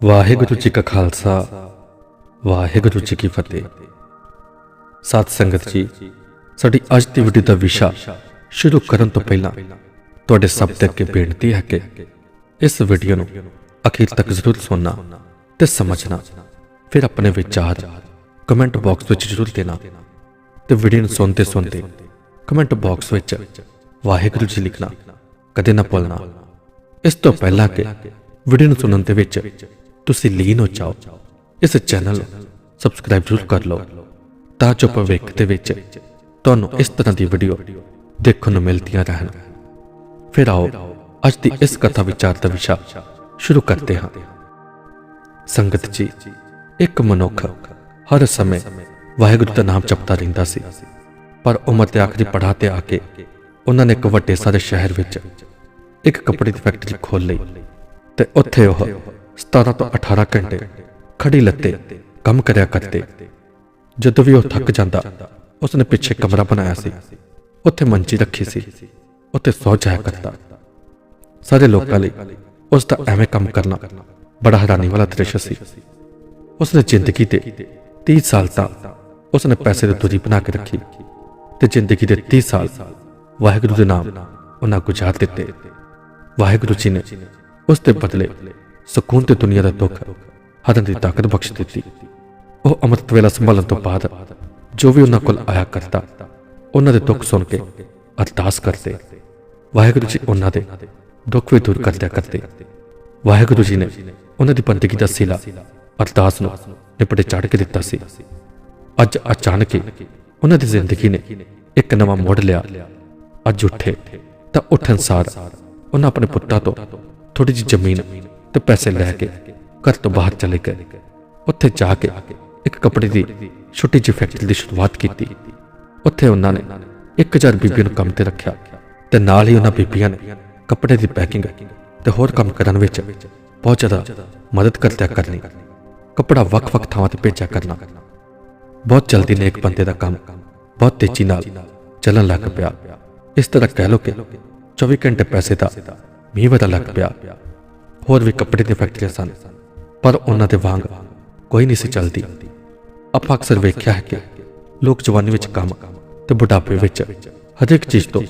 ਵਾਹਿਗੁਰੂ ਜੀ ਕਾ ਖਾਲਸਾ, ਵਾਹਿਗੁਰੂ ਜੀ ਕੀ ਫਤਿਹ। ਸਾਧ ਸੰਗਤ ਜੀ, ਸਾਡੀ ਅੱਜ ਦੀ ਵੀਡੀਓ ਦਾ ਵਿਸ਼ਾ ਸ਼ੁਰੂ ਕਰਨ ਤੋਂ ਪਹਿਲਾਂ ਤੁਹਾਡੇ ਸਭ ਤੇ ਅੱਗੇ ਬੇਨਤੀ ਹੈ ਕਿ ਇਸ ਵੀਡੀਓ ਨੂੰ ਅਖੀਰ ਤੱਕ ਜ਼ਰੂਰ ਸੁਣਨਾ ਤੇ ਸਮਝਣਾ। ਫਿਰ ਆਪਣੇ ਵਿਚਾਰ ਕਮੈਂਟ ਬਾਕਸ ਵਿੱਚ ਜ਼ਰੂਰ ਦੇਣਾ ਤੇ ਵੀਡੀਓ ਨੂੰ ਸੁਣਦੇ ਸੁਣਦੇ ਕਮੈਂਟ ਬਾਕਸ ਵਿੱਚ ਵਾਹਿਗੁਰੂ ਜੀ ਲਿਖਣਾ, ਕਦੇ ਨਾ ਭੁੱਲਣਾ। ਇਸ ਤੋਂ ਪਹਿਲਾਂ ਕਿ ਵੀਡੀਓ ਨੂੰ ਸੁਣਨ ਦੇ ਵਿੱਚ ਤੁਸੀਂ ਲੀਨ ਹੋ ਜਾਓ। ਇਸ ਚੈਨਲ ਨੂੰ ਸਬਸਕ੍ਰਾਈਬ ਜ਼ਰੂਰ ਕਰ ਲਓ ਤਾਂ ਜੋ ਭਵਿੱਖ ਦੇ ਵਿੱਚ ਤੁਹਾਨੂੰ ਇਸ ਤਰ੍ਹਾਂ ਦੀ ਵੀਡੀਓ ਦੇਖਣ ਨੂੰ ਮਿਲਦੀਆਂ ਰਹਿਣ। ਫਿਰ ਆਓ ਅੱਜ ਦੀ ਇਸ ਕਥਾ ਵਿਚਾਰ ਦਾ ਵਿਸ਼ਾ ਸ਼ੁਰੂ ਕਰਦੇ ਹਾਂ। ਸੰਗਤ ਜੀ, ਇੱਕ ਮਨੁੱਖ ਹਰ ਸਮੇਂ ਵਾਹਿਗੁਰੂ ਦਾ ਨਾਮ ਜਪਦਾ ਰਹਿੰਦਾ ਸੀ, ਪਰ ਉਮਰ ਦੇ ਆਖਰੀ ਪੜਾਅ ਤੇ ਆ ਕੇ ਉਹਨਾਂ ਨੇ ਇੱਕ ਵੱਡੇ ਸਾਰੇ ਸ਼ਹਿਰ ਵਿੱਚ ਇੱਕ ਕੱਪੜੇ ਦੀ ਫੈਕਟਰੀ ਖੋਲ ਲਈ ਤੇ ਉੱਥੇ ਉਹ 17 ਤੋਂ 18 ਘੰਟੇ ਖੜੀ ਲੱਤੇ ਕੰਮ ਕਰਿਆ ਕਰਦੇ। ਜਦੋਂ ਵੀ ਉਹ ਥੱਕ ਜਾਂਦਾ, ਉਸਨੇ ਪਿੱਛੇ ਕਮਰਾ ਬਣਾਇਆ ਸੀ। ਉੱਥੇ ਮੰਜੀ ਰੱਖੀ ਸੀ। ਉੱਥੇ ਸੌ ਜਾਇਆ ਕਰਦਾ ਸਾਰੇ ਲੋਕਾਂ ਲਈ ਉਸ ਦਾ ਐਵੇਂ ਕੰਮ ਕਰਨਾ ਬੜਾ ਹੈਰਾਨੀ ਵਾਲਾ ਦ੍ਰਿਸ਼ ਸੀ। ਉਸਨੇ ਜ਼ਿੰਦਗੀ ਦੇ 30 ਸਾਲ ਤੱਕ ਉਸਨੇ ਪੈਸੇ ਦੀ ਦੂਰੀ ਬਣਾ ਕੇ ਰੱਖੀ ਤੇ ਜ਼ਿੰਦਗੀ ਦੇ 30 ਸਾਲ ਵਾਹਿਗੁਰੂ ਦੇ ਨਾਮ ਉਹਨਾਂ ਗੁਜ਼ਾਰ ਦਿੱਤੇ। ਵਾਹਿਗੁਰੂ ਜੀ ਨੇ ਉਸ ਦੇ ਬਦਲੇ ਸਕੂਨ ਤੇ ਦੁਨੀਆ ਦਾ ਦੁੱਖ ਹਰਨ ਦੀ ਤਾਕਤ ਬਖਸ਼ ਦਿੱਤੀ। ਉਹ ਅੰਮ੍ਰਿਤ ਵੇਲਾ ਸੰਭਾਲਣ ਤੋਂ ਬਾਅਦ ਜੋ ਵੀ ਉਹਨਾਂ ਕੋਲ ਆਇਆ ਕਰਦਾ ਉਹਨਾਂ ਦੇ ਦੁੱਖ ਸੁਣ ਕੇ ਅਰਦਾਸ ਕਰਦੇ। ਵਾਹਿਗੁਰੂ ਜੀ ਉਹਨਾਂ ਦੇ ਦੁੱਖ ਵੀ ਦੂਰ ਕਰ ਕਰਦੇ। ਵਾਹਿਗੁਰੂ ਜੀ ਨੇ ਉਹਨਾਂ ਦੀ ਬੰਦਗੀ ਦਾ ਸਿਲਾ ਅਰਦਾਸ ਨੂੰ ਨਿਪਟੇ ਚੜ ਕੇ ਦਿੱਤਾ ਸੀ। ਅੱਜ ਅਚਾਨਕ ਹੀ ਉਹਨਾਂ ਦੀ ਜ਼ਿੰਦਗੀ ਨੇ ਇੱਕ ਨਵਾਂ ਮੋੜ ਲਿਆ। ਅੱਜ ਉੱਠੇ ਤਾਂ ਉੱਠਣ ਸਾਰ ਉਹਨਾਂ ਆਪਣੇ ਪੁੱਤਾਂ ਤੋਂ ਥੋੜੀ ਜਿਹੀ ਜ਼ਮੀਨ ਤੇ ਪੈਸੇ ਲੈ ਕੇ ਘਰ ਤੋਂ ਬਾਹਰ ਚਲੇ ਗਏ। ਉੱਥੇ ਜਾ ਕੇ ਇੱਕ ਕੱਪੜੇ ਦੀ ਛੋਟੀ ਜਿਹੀ ਫੈਕਟਰੀ ਦੀ ਸ਼ੁਰੂਆਤ ਕੀਤੀ। ਉੱਥੇ ਉਹਨਾਂ ਨੇ 1000 ਬੀਬੀਆਂ ਨੂੰ ਕੰਮ ਤੇ ਰੱਖਿਆ ਤੇ ਨਾਲ ਹੀ ਉਹਨਾਂ ਬੀਬੀਆਂ ਨੇ ਕੱਪੜੇ ਦੀ ਪੈਕਿੰਗ ਤੇ ਹੋਰ ਕੰਮ ਕਰਨ ਵਿੱਚ ਬਹੁਤ ਜ਼ਿਆਦਾ ਮਦਦ ਕਰਦਿਆ ਕਰਨੀ। ਕੱਪੜਾ ਵੱਖ-ਵੱਖ ਥਾਵਾਂ ਤੇ ਭੇਜਿਆ ਕਰਨਾ। ਬਹੁਤ ਜਲਦੀ ਨੇ ਇੱਕ ਬੰਦੇ ਦਾ ਕੰਮ ਬਹੁਤ ਤੇਜ਼ੀ ਨਾਲ ਚੱਲਣ ਲੱਗ ਪਿਆ। ਇਸ ਤਰ੍ਹਾਂ ਕਹਿ ਲੋ ਕਿ 24 ਘੰਟੇ ਪੈਸੇ ਦਾ ਮੀਂਹ ਵਰਦਾ ਲੱਗ ਪਿਆ। ਹੋਰ ਵੀ ਕੱਪੜੇ ਦੀਆਂ ਫੈਕਟਰੀਆਂ ਸਨ, ਪਰ ਉਹਨਾਂ ਦੇ ਵਾਂਗ ਕੋਈ ਨਹੀਂ ਸੀ ਚੱਲਦੀ। ਆਪਾਂ ਅਕਸਰ ਵੇਖਿਆ ਹੈ ਕਿ ਲੋਕ ਜਵਾਨੀ ਵਿੱਚ ਕੰਮ ਤੇ ਬੁਢਾਪੇ ਵਿੱਚ ਹਰੇਕ ਚੀਜ਼ ਤੋਂ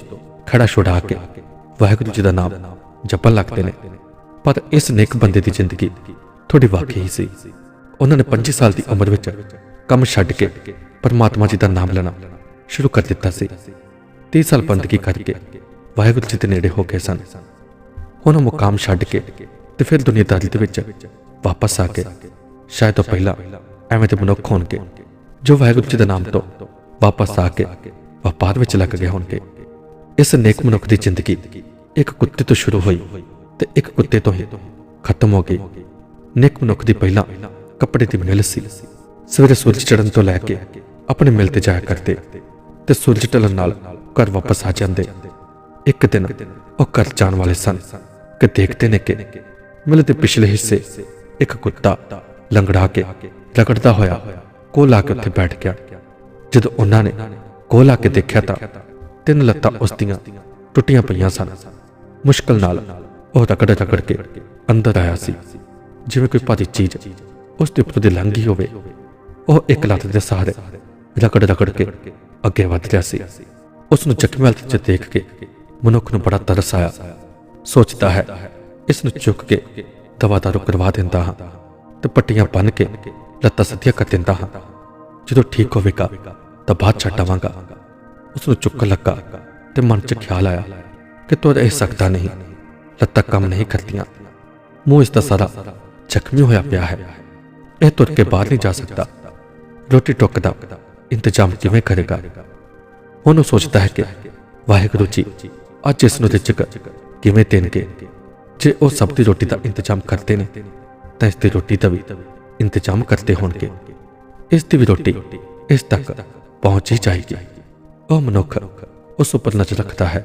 ਖੜਾ ਛੁਡਾ ਕੇ ਵਾਹਿਗੁਰੂ ਜੀ ਦਾ ਨਾਮ ਜਪਣ ਲੱਗਦੇ ਨੇ। ਪਰ ਇਸ ਨੇਕ ਬੰਦੇ ਦੀ ਜ਼ਿੰਦਗੀ ਥੋੜੀ ਵਾਕਈ ਹੀ ਸੀ। ਉਹਨਾਂ ਨੇ 25 ਸਾਲ ਦੀ ਉਮਰ ਵਿੱਚ ਕੰਮ ਛੱਡ ਕੇ ਪਰਮਾਤਮਾ ਜੀ ਦਾ ਨਾਮ ਲੈਣਾ ਸ਼ੁਰੂ ਕਰ ਦਿੱਤਾ ਸੀ। 30 ਸਾਲ ਬੰਦਗੀ ਕਰਕੇ ਵਾਹਿਗੁਰੂ ਜੀ ਦੇ ਨੇੜੇ ਹੋ ਗਏ ਸਨ। ਉਹਨਾਂ ਮੁਕਾਮ ਛੱਡ ਕੇ ਤੇ ਫਿਰ ਦੁਨੀਆਦਾਰੀ ਦੇ ਵਿੱਚ ਵਾਪਸ ਆ ਕੇ ਸ਼ਾਇਦ ਉਹ ਪਹਿਲਾਂ ਐਵੇਂ ਦੇ ਮਨੁੱਖ ਹੋਣਗੇ ਜੋ ਵਾਹਿਗੁਰੂ ਜੀ ਦੇ ਨਾਮ ਤੋਂ ਵਾਪਸ ਆ ਕੇ ਵਪਾਰ ਵਿੱਚ ਲੱਗ ਗਏ ਹੋਣਗੇ। ਇਸ ਨੇਕ ਮਨੁੱਖ ਦੀ ਜ਼ਿੰਦਗੀ ਇੱਕ ਕੁੱਤੇ ਤੋਂ ਸ਼ੁਰੂ ਹੋਈ ਤੇ ਇੱਕ ਕੁੱਤੇ ਤੋਂ ਹੀ ਖਤਮ ਹੋ ਗਈ। ਨੇਕ ਮਨੁੱਖ ਦੀ ਪਹਿਲਾਂ ਕੱਪੜੇ ਦੀ ਮਿਲ ਸੀ। ਸਵੇਰੇ ਸੂਰਜ ਚੜ੍ਹਨ ਤੋਂ ਲੈ ਕੇ ਆਪਣੇ ਮਿਲ ਤੇ ਜਾਇਆ ਕਰਦੇ ਤੇ ਸੂਰਜ ਢਲਣ ਨਾਲ ਘਰ ਵਾਪਸ ਆ ਜਾਂਦੇ। ਇੱਕ ਦਿਨ ਉਹ ਘਰ ਜਾਣ ਵਾਲੇ ਸਨ ਕਿ ਦੇਖਦੇ ਨੇ ਕਿ ਮਿਲ ਦੇ ਪਿਛਲੇ ਹਿੱਸੇ, ਇੱਕ ਕੁੱਤਾ ਲੰਗੜਾ ਕੇ ਰਗੜਦਾ ਹੋਇਆ ਕੋਲ ਆ ਕੇ ਉੱਥੇ ਬੈਠ ਗਿਆ। ਜਦੋਂ ਉਹਨਾਂ ਨੇ ਕੋਲ ਆ ਕੇ ਦੇਖਿਆ ਤਾਂ ਤਿੰਨ ਲੱਤਾਂ ਉਸ ਦੀਆਂ ਟੁੱਟੀਆਂ ਪਈਆਂ ਸਨ। ਮੁਸ਼ਕਲ ਨਾਲ ਉਹ ਰਗੜ ਰਗੜ ਕੇ ਅੰਦਰ ਆਇਆ ਸੀ। ਜਿਵੇਂ ਕੋਈ ਭਾਰੀ ਚੀਜ਼ ਉਸ ਦੇ ਉੱਪਰ ਦੀ ਲੰਘੀ ਹੋਵੇ, ਉਹ ਇੱਕ ਲੱਤ ਦੇ ਸਹਾਰੇ ਰਗੜ ਰਗੜ ਕੇ ਅੱਗੇ ਵਧ ਰਿਹਾ ਸੀ। ਉਸ ਨੂੰ ਜ਼ਖਮੀ ਹਾਲਤ 'ਚ ਦੇਖ ਕੇ ਮਨੁੱਖ ਨੂੰ ਬੜਾ ਤਰਸ ਆਇਆ। ਸੋਚਦਾ ਹੈ ਇਸ ਨੂੰ ਚੁੱਕ ਕੇ ਦਵਾ ਦਾਰੂ ਕਰਵਾ ਦਿੰਦਾ ਹਾਂ ਤੇ ਪੱਟੀਆਂ ਬੰਨ ਕੇ ਲੱਤਾਂ ਸਿੱਧੀਆਂ ਕਰ ਦਿੰਦਾ ਹਾਂ। ਜਦੋਂ ਠੀਕ ਹੋਵੇਗਾ ਤਾਂ ਬਾਅਦ ਛੱਡਾਵਾਂਗਾ ਉਸ ਨੂੰ ਚੁੱਕਣ ਲੱਗਾ ਤੇ ਮਨ 'ਚ ਖਿਆਲ ਆਇਆ ਕਿ ਤੁਰ ਇਹ ਸਕਦਾ ਨਹੀਂ। ਲੱਤਾਂ ਕੰਮ ਨਹੀਂ ਕਰਦੀਆਂ। ਮੂੰਹ ਇਸ ਦਾ ਸਾਰਾ ਜ਼ਖਮੀ ਹੋਇਆ ਪਿਆ ਹੈ। ਇਹ ਤੁਰ ਕੇ ਬਾਹਰ ਨਹੀਂ ਜਾ ਸਕਦਾ। ਰੋਟੀ ਟੁੱਕ ਦਾ ਇੰਤਜ਼ਾਮ ਕਿਵੇਂ ਕਰੇਗਾ? ਉਹਨੂੰ ਸੋਚਦਾ ਹੈ ਕਿ ਵਾਹਿਗੁਰੂ ਜੀ, ਅੱਜ ਇਸ ਨੂੰ ਰਿਜ਼ਕ ਕਿਵੇਂ ਦੇਣਗੇ? ਜੇ ਉਹ ਸਭ ਦੀ ਰੋਟੀ ਦਾ ਇੰਤਜ਼ਾਮ ਕਰਦੇ ਨੇ, ਤਾਂ ਇਸ ਦੀ ਰੋਟੀ ਦਾ ਵੀ ਇੰਤਜ਼ਾਮ ਕਰਦੇ ਹੋਣਗੇ। ਇਸ ਦੀ ਵੀ ਰੋਟੀ ਇਸ ਤੱਕ ਪਹੁੰਚ ਹੀ ਜਾਏਗੀ। ਉਹ ਮਨੁੱਖ ਉਸ ਉੱਪਰ ਨਜ਼ਰ ਰੱਖਦਾ ਹੈ।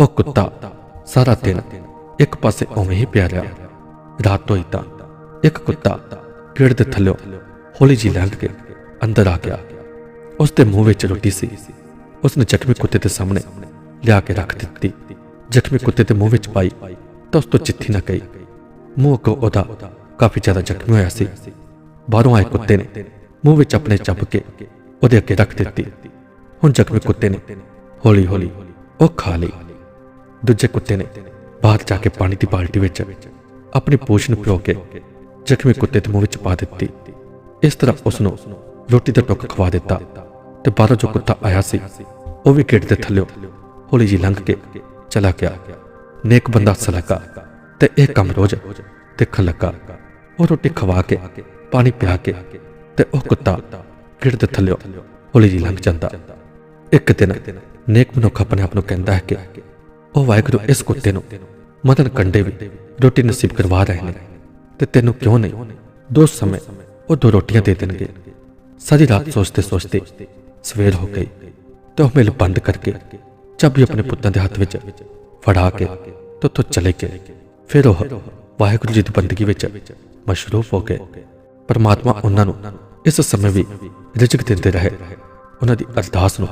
ਉਹ ਕੁੱਤਾ ਸਾਰਾ ਦਿਨ ਇੱਕ ਪਾਸੇ ਉਵੇਂ ਹੀ ਪਿਆ ਰਿਹਾ ਰਾਤ ਹੋਈ ਤਾਂ ਇੱਕ ਕੁੱਤਾ ਪੇੜ ਦੇ ਥੱਲੇ ਹੌਲੀ ਜੀ ਲੰਘ ਕੇ ਅੰਦਰ ਆ ਗਿਆ। ਉਸ ਦੇ ਮੂੰਹ ਵਿੱਚ ਰੋਟੀ ਸੀ। ਉਸ ਨੇ ਜ਼ਖਮੀ ਕੁੱਤੇ ਦੇ ਸਾਹਮਣੇ ਲਿਆ ਕੇ ਰੱਖ ਦਿੱਤੀ। ਜ਼ਖਮੀ ਕੁੱਤੇ ਦੇ ਮੂੰਹ ਵਿੱਚ ਪਾਈ ਤਾਂ ਉਸ ਤੋਂ ਚਿੱਠੀ ਨਾ ਗਈ ਮੂੰਹ ਕੋ ਉਹਦਾ ਕਾਫੀ ਜ਼ਿਆਦਾ ਜ਼ਖਮੀ ਹੋਇਆ ਸੀ ਬਾਹਰੋਂ ਆਏ ਕੁੱਤੇ ਨੇ ਮੂੰਹ ਵਿੱਚ ਆਪਣੇ ਚੱਬ ਕੇ ਉਹਦੇ ਅੱਗੇ ਰੱਖ ਦਿੱਤੀ ਹੁਣ ਜ਼ਖਮੀ ਕੁੱਤੇ ਨੇ ਹੌਲੀ ਹੌਲੀ ਉਹ ਖਾ ਲਈ ਦੂਜੇ ਕੁੱਤੇ ਨੇ ਬਾਹਰ ਜਾ ਕੇ ਪਾਣੀ ਦੀ ਬਾਲਟੀ ਵਿੱਚ ਆਪਣੀ ਪੂਛ ਨੂੰ ਪਿਓ ਕੇ ਜ਼ਖਮੀ ਕੁੱਤੇ ਦੇ ਮੂੰਹ ਵਿੱਚ ਪਾ ਦਿੱਤੀ ਇਸ ਤਰ੍ਹਾਂ ਉਸ ਨੂੰ ਰੋਟੀ ਦਾ ਟੁੱਕ ਖਵਾ ਦਿੱਤਾ ਤੇ ਬਾਹਰੋਂ ਜੋ ਕੁੱਤਾ ਆਇਆ ਸੀ ਉਹ ਵੀ ਗੇਟ ਦੇ ਥੱਲਿਓ ਹੌਲੀ ਜੀ ਲੰਘ ਕੇ ਚਲਾ ਗਿਆ ਨੇਕ ਬੰਦਾ ਸਲਕਾ ਤੇ ਇਹ ਕੰਮ ਰੋਜ਼ ਦੇਖਣ ਲੱਗਾ। ਉਹ ਰੋਟੀ ਖਵਾ ਕੇ, ਪਾਣੀ ਪਿਆ ਕੇ ਤੇ ਉਹ ਕੁੱਤਾ ਗੇਟ ਥੱਲਿਓ ਹੌਲੀ ਜਿਹੀ ਲੰਘ ਜਾਂਦਾ। ਇੱਕ ਦਿਨ ਨੇਕ ਮਨੁੱਖ ਆਪਣੇ ਆਪ ਨੂੰ ਕਹਿੰਦਾ ਹੈ ਕਿ ਉਹ ਵਾਹਿਗੁਰੂ, ਇਸ ਕੁੱਤੇ ਨੂੰ ਮਦਨ ਕੰਡੇ ਵੀ ਰੋਟੀ ਨਸੀਬ ਕਰਵਾ ਰਹੇ ਨੇ ਤੇ ਤੈਨੂੰ ਕਿਉਂ ਨਹੀਂ? ਦੋ ਸਮੇਂ ਉਹ ਦੋ ਰੋਟੀਆਂ ਦੇ ਦੇਣਗੇ। ਸਾਰੀ ਰਾਤ ਸੋਚਦੇ ਸੋਚਦੇ ਸਵੇਰ ਹੋ ਗਈ ਤੇ ਉਹ ਮਿਲ ਬੰਦ ਕਰਕੇ ਚਾਬੀ ਆਪਣੇ ਪੁੱਤਾਂ ਦੇ ਹੱਥ ਵਿੱਚ ਫੜਾ ਕੇ ਤੇ ਉੱਥੋਂ ਚਲੇ ਗਏ। ਫਿਰ ਉਹ ਵਾਹਿਗੁਰੂ ਜੀ ਦੀ ਬੰਦਗੀ ਵਿੱਚ ਮਸ਼ਰੂਫ ਹੋ ਗਏ। ਪਰਮਾਤਮਾ ਉਹਨਾਂ ਨੂੰ ਇਸ ਸਮੇਂ ਵੀ ਰਿਜ਼ਕ ਦਿੰਦੇ ਰਹੇ। ਉਹਨਾਂ ਦੀ ਅਰਦਾਸ ਨੂੰ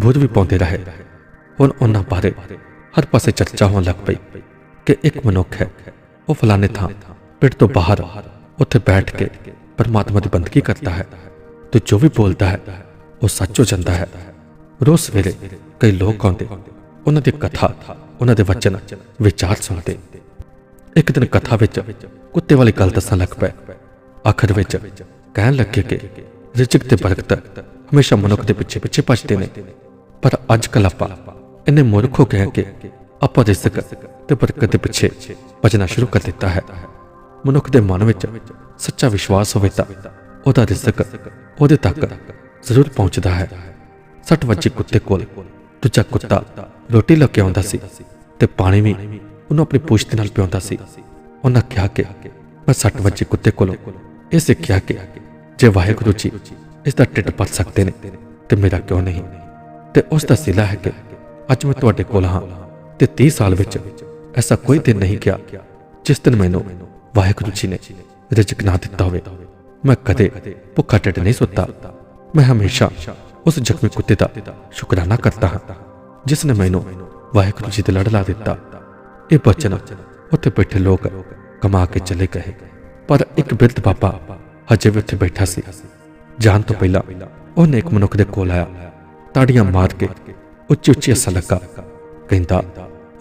ਬੁੱਧ ਵੀ ਪਾਉਂਦੇ ਰਹੇ। ਹੁਣ ਉਹਨਾਂ ਬਾਰੇ ਹਰ ਪਾਸੇ ਚਰਚਾ ਹੋਣ ਲੱਗ ਪਈ ਕਿ ਇੱਕ ਮਨੁੱਖ ਹੈ, ਉਹ ਫਲਾਣੇ ਥਾਂ, ਪਿੰਡ ਤੋਂ ਬਾਹਰ ਉੱਥੇ ਬੈਠ ਕੇ ਪਰਮਾਤਮਾ ਦੀ ਬੰਦਗੀ ਕਰਦਾ ਹੈ ਤੇ ਜੋ ਵੀ ਬੋਲਦਾ ਹੈ, ਉਹ ਸੱਚ ਹੋ ਜਾਂਦਾ ਹੈ। ਰੋਜ਼ ਸਵੇਰੇ ਕਈ ਲੋਕ ਆਉਂਦੇ ਉਹਨਾਂ ਦੀ ਕਥਾ, ਉਹਨਾਂ ਦੇ ਵਚਨ, ਵਿਚਾਰ ਸੁਣਦੇ। ਇੱਕ ਦਿਨ ਕਥਾ ਵਿੱਚ ਕੁੱਤੇ ਵਾਲੀ ਗੱਲ ਦੱਸਣ ਲੱਗ ਪਏ। ਆਖਰ ਵਿੱਚ ਕਹਿਣ ਲੱਗੇ ਕਿ ਰਿਜ਼ਕ ਤੇ ਬਰਕਤ ਹਮੇਸ਼ਾ ਮਨੁੱਖ ਦੇ ਪਿੱਛੇ ਪਿੱਛੇ ਭੱਜਦੇ ਨੇ। ਪਰ ਅੱਜ ਕੱਲ ਆਪਾਂ ਇੰਨੇ ਮੂਰਖ ਹੋ ਗਏ ਕਿ ਆਪਾਂ ਰਿਜ਼ਕ ਤੇ ਬਰਕਤ ਦੇ ਪਿੱਛੇ ਭੱਜਣਾ ਸ਼ੁਰੂ ਕਰ ਦਿੱਤਾ ਹੈ। ਮਨੁੱਖ ਦੇ ਮਨ ਵਿੱਚ ਸੱਚਾ ਵਿਸ਼ਵਾਸ ਹੋਵੇ ਤਾਂ ਉਹਦਾ ਰਿਜ਼ਕ ਉਹਦੇ ਤੱਕ ਜ਼ਰੂਰ ਪਹੁੰਚਦਾ ਹੈ। ਸੱਟ ਵੱਜੇ ਕੁੱਤੇ ਕੋਲ ਦੂਜਾ ਕੁੱਤਾ ਰੋਟੀ ਲੈ ਕੇ ਆਉਂਦਾ ਸੀ ਤੇ ਪਾਣੀ ਵੀ ਉਹਨੂੰ ਆਪਣੀ ਪੂਛ ਦੇ ਨਾਲ ਪਿਆਉਂਦਾ ਸੀ। ਉਹਨਾਂ ਕਿਹਾ ਕਿ ਮੈਂ ਸੱਟ ਵੱਜੇ ਕੁੱਤੇ ਕੋਲੋਂ ਇਹ ਸਿੱਖਿਆ ਕਿ ਜੇ ਵਾਹਿਗੁਰੂ ਜੀ ਇਸ ਦਾ ਢਿੱਡ ਭਰ ਸਕਦੇ ਨੇ ਤੇ ਮੇਰਾ ਕਿਉਂ ਨਹੀਂ? ਤੇ ਉਸ ਦਾ ਸਿਲਾ ਹੈ ਕਿ ਅੱਜ ਮੈਂ ਤੁਹਾਡੇ ਕੋਲ ਹਾਂ ਤੇ 30 ਸਾਲ ਵਿੱਚ ਐਸਾ ਕੋਈ ਦਿਨ ਨਹੀਂ ਗਿਆ ਜਿਸ ਦਿਨ ਮੈਨੂੰ ਵਾਹਿਗੁਰੂ ਜੀ ਨੇ ਰਿਜ਼ਕ ਨਾ ਦਿੱਤਾ ਹੋਵੇ। ਮੈਂ ਕਦੇ ਭੁੱਖਾ ਢਿੱਡ ਨਹੀਂ ਸੁੱਤਾ। ਮੈਂ ਹਮੇਸ਼ਾ ਉਸ ਜ਼ਖਮੀ ਕੁੱਤੇ ਦਾ ਸ਼ੁਕਰਾਨਾ ਕਰਦਾ ਹਾਂ ਜਿਸ ਨੇ ਮੈਨੂੰ ਵਾਹਿਗੁਰੂ ਜੀ ਦੇ ਲੜ ਲਾ ਦਿੱਤਾ ਇਹ ਬਚਨ ਉੱਥੇ ਬੈਠੇ ਲੋਕ ਕਮਾ ਕੇ ਚਲੇ ਗਏ ਪਰ ਇੱਕ ਬਿਰਧ ਬਾਬਾ ਹਜੇ ਵੀ ਉੱਥੇ ਬੈਠਾ ਸੀ ਜਾਣ ਤੋਂ ਪਹਿਲਾਂ ਉਹਨੇ ਇੱਕ ਮਨੁੱਖ ਦੇ ਕੋਲ ਆਇਆ ਤਾੜੀਆਂ ਮਾਰ ਕੇ ਉੱਚੀ ਉੱਚੀ ਹੱਸ ਲੱਗਾ ਕਹਿੰਦਾ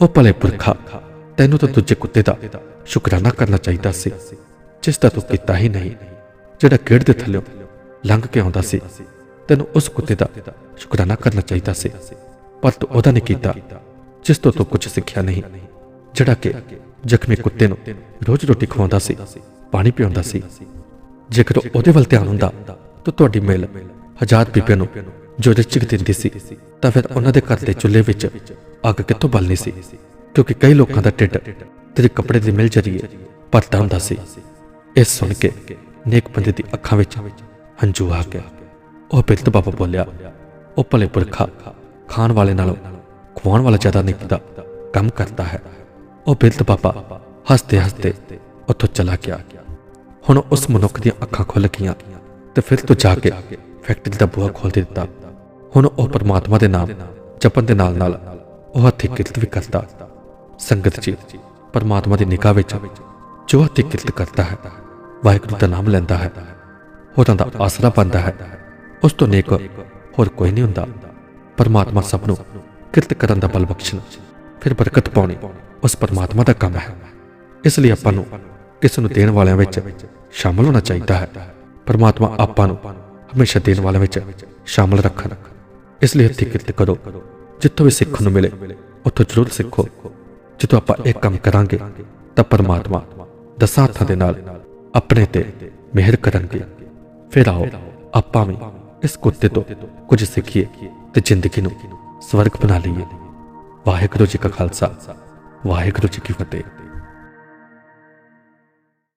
ਉਹ ਭਲੇ ਪੁਰਖਾ ਤੈਨੂੰ ਤਾਂ ਦੂਜੇ ਕੁੱਤੇ ਦਾ ਸ਼ੁਕਰਾਨਾ ਕਰਨਾ ਚਾਹੀਦਾ ਸੀ ਜਿਸ ਦਾ ਤੂੰ ਕੀਤਾ ਹੀ ਨਹੀਂ ਜਿਹੜਾ ਗੇੜ ਦੇ ਥੱਲੇ ਲੰਘ ਕੇ ਆਉਂਦਾ ਸੀ ਤੈਨੂੰ ਉਸ ਕੁੱਤੇ ਦਾ ਸ਼ੁਕਰਾਨਾ ਕਰਨਾ ਚਾਹੀਦਾ ਸੀ, ਪਰ ਤੂੰ ਉਹਦਾ ਨਹੀਂ ਕੀਤਾ, ਜਿਸ ਤੋਂ ਤੂੰ ਕੁਝ ਸਿੱਖਿਆ ਨਹੀਂ, ਜਿਹੜਾ ਕਿ ਜ਼ਖਮੀ ਕੁੱਤੇ ਨੂੰ ਰੋਜ਼ ਰੋਟੀ ਖਵਾਉਂਦਾ ਸੀ, ਪਾਣੀ ਪਿਆਉਂਦਾ ਸੀ। ਜੇਕਰ ਉਹਦੇ ਵੱਲ ਧਿਆਨ ਹੁੰਦਾ, ਤਾਂ ਤੁਹਾਡੀ ਮਿਲ ਹਜ਼ਾਰ ਬੀਬੀਆਂ ਨੂੰ ਜੋ ਰਿਚਕ ਦਿੰਦੀ ਸੀ, ਤਾਂ ਫਿਰ ਉਹਨਾਂ ਦੇ ਘਰ ਦੇ ਚੁੱਲ੍ਹੇ ਵਿੱਚ ਅੱਗ ਕਿੱਥੋਂ ਬਲਣੀ ਸੀ? ਕਿਉਂਕਿ ਕਈ ਲੋਕਾਂ ਦਾ ਢਿੱਡ ਤੇਰੇ ਕੱਪੜੇ ਦੇ ਮਿਲ ਜਰੀਏ ਭਰਦਾ ਹੁੰਦਾ ਸੀ। ਇਹ ਸੁਣ ਕੇ ਨੇਕ ਬੰਦੇ ਦੀ ਅੱਖਾਂ ਵਿੱਚ ਹੰਝੂ ਆ ਗਿਆ ਉਹ ਬਿਰਧ ਬਾਬਾ ਬੋਲਿਆ, ਉਹ ਭਲੇ ਪੁਰਖਾ, ਖਾਣ ਵਾਲੇ ਨਾਲੋਂ ਖਵਾਉਣ ਵਾਲਾ ਜ਼ਿਆਦਾ ਨੇਕੀ ਦਾ ਕੰਮ ਕਰਦਾ ਹੈ। ਉਹ ਬਿਰਧ ਬਾਬਾ ਹੱਸਦੇ ਹੱਸਦੇ ਉੱਥੋਂ ਚਲਾ ਗਿਆ। ਹੁਣ ਉਸ ਮਨੁੱਖ ਦੀਆਂ ਅੱਖਾਂ ਖੁੱਲ ਗਈਆਂ ਤੇ ਫਿਰ ਤੋਂ ਜਾ ਕੇ ਫੈਕਟਰੀ ਦਾ ਬੂਹਾ ਖੋਲ ਦਿੱਤਾ। ਹੁਣ ਉਹ ਪਰਮਾਤਮਾ ਦੇ ਨਾਮ, ਜਪਣ ਦੇ ਨਾਲ ਨਾਲ ਉਹ ਹੱਥੀ ਕਿਰਤ ਵੀ ਕਰਦਾ। ਸੰਗਤ ਜੀ, ਪਰਮਾਤਮਾ ਦੀ ਨਿਗਾਹ ਵਿੱਚ ਜੋ ਹੱਥੀ ਕਿਰਤ ਕਰਦਾ ਹੈ, ਵਾਹਿਗੁਰੂ ਦਾ ਨਾਮ ਲੈਂਦਾ ਹੈ ਹੋਰਾਂ ਦਾ ਆਸਰਾ ਬਣਦਾ ਹੈ। ਉਸ ਤੋਂ ਨੇਕ ਹੋਰ ਕੋਈ ਨਹੀਂ ਹੁੰਦਾ। ਪਰਮਾਤਮਾ ਸਭ ਨੂੰ ਕਿਰਤ ਕਰਨ ਦਾ ਬਲ ਬਖਸ਼ਣ, ਫਿਰ ਬਰਕਤ ਪਾਉਣੀ ਉਸ ਪਰਮਾਤਮਾ ਦਾ ਕੰਮ ਹੈ। ਇਸ ਲਈ ਆਪਾਂ ਨੂੰ ਕਿਸ ਨੂੰ ਦੇਣ ਵਾਲਿਆਂ ਵਿੱਚ ਸ਼ਾਮਲ ਹੋਣਾ ਚਾਹੀਦਾ ਹੈ। ਪਰਮਾਤਮਾ ਆਪਾਂ ਨੂੰ ਹਮੇਸ਼ਾ ਦੇਣ ਵਾਲਿਆਂ ਵਿੱਚ ਸ਼ਾਮਲ ਰੱਖਣ। ਇਸ ਲਈ ਹੱਥੀ ਕਿਰਤ ਕਰੋ। ਜਿੱਥੋਂ ਵੀ ਸਿੱਖਣ ਨੂੰ ਮਿਲੇ, ਉੱਥੋਂ ਜ਼ਰੂਰ ਸਿੱਖੋ। ਜਦੋਂ ਆਪਾਂ ਇਹ ਕੰਮ ਕਰਾਂਗੇ, ਤਾਂ ਪਰਮਾਤਮਾ ਦਸਾਂ ਹੱਥਾਂ ਦੇ ਨਾਲ ਆਪਣੇ ਤੇ ਮਿਹਰ ਕਰਨਗੇ। ਫਿਰ ਆਓ, ਆਪਾਂ ਵੀ ਇਸ ਕੁੱਤੇ ਤੋਂ ਕੁਝ ਸਿੱਖੀਏ ਤੇ ਜ਼ਿੰਦਗੀ ਨੂੰ ਸਵਰਗ ਬਣਾ ਲਈਏ। ਵਾਹਿਗੁਰੂ ਜੀ ਕਾ ਖਾਲਸਾ, ਵਾਹਿਗੁਰੂ ਜੀ ਕੀ ਫਤਿਹ।